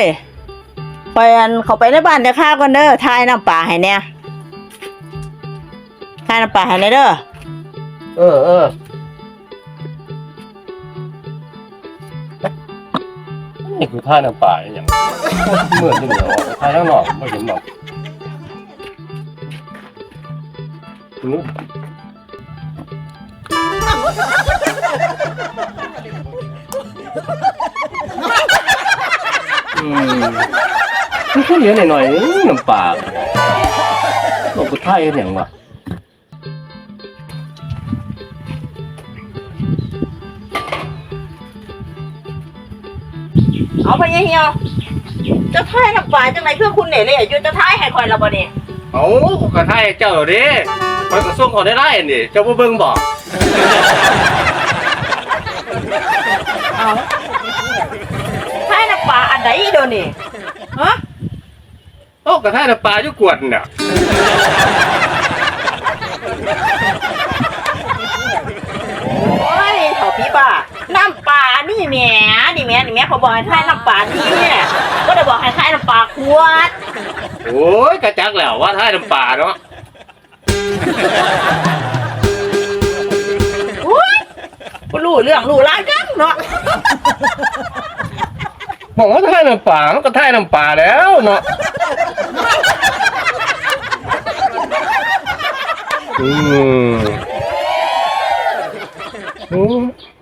ยไปอันเขาไปในบ้านเดี๋ยวข้าก่อนเด้อทายน้ำปลาให้เนี่ยทายน้ำปลาให้แน่เด้อเออเออนี่คือท่าน้ำป่าอย่างเหมือนที่เหนือท่าข้างนอกไม่เห็นหรอกอื มันเหลือหน่อยๆน้ำป่าบอกกูท่าเองอย่างวะเอาไปเหี่ยวจะทายน้ำปลาจังไหนเพื่อคุณเนี่ยเลยอยู่จะทายให้คอยละบ่เนี่ยเอากระทายเจ้าเด้คอยกระส่งขาได้ไล่นี่เจ้าบ่เบิ่งบอกเอาทายน้ำปลาอันไหนเดี๋ยวนี้ฮะ โอ้กระทายน้ำปลาอยู่กวดน่ะโอ้ยเขาพี่บ้าน้ำปลานี่แหม่นี่แหม่นี่แหม่เขาบอกให้ทายน้ำปลานี่ก็ได้บอกให้ทายน้ำปลาขวด โอ้ยกระจักแล้วว่าทายน้ำปลาเนาะอุ้ยกูรู้เรื่องรู้ราวจังเนาะ บอกว่าทายน้ำปลามันก็ทายน้ำปลาแล้วเนาะ 음. 음.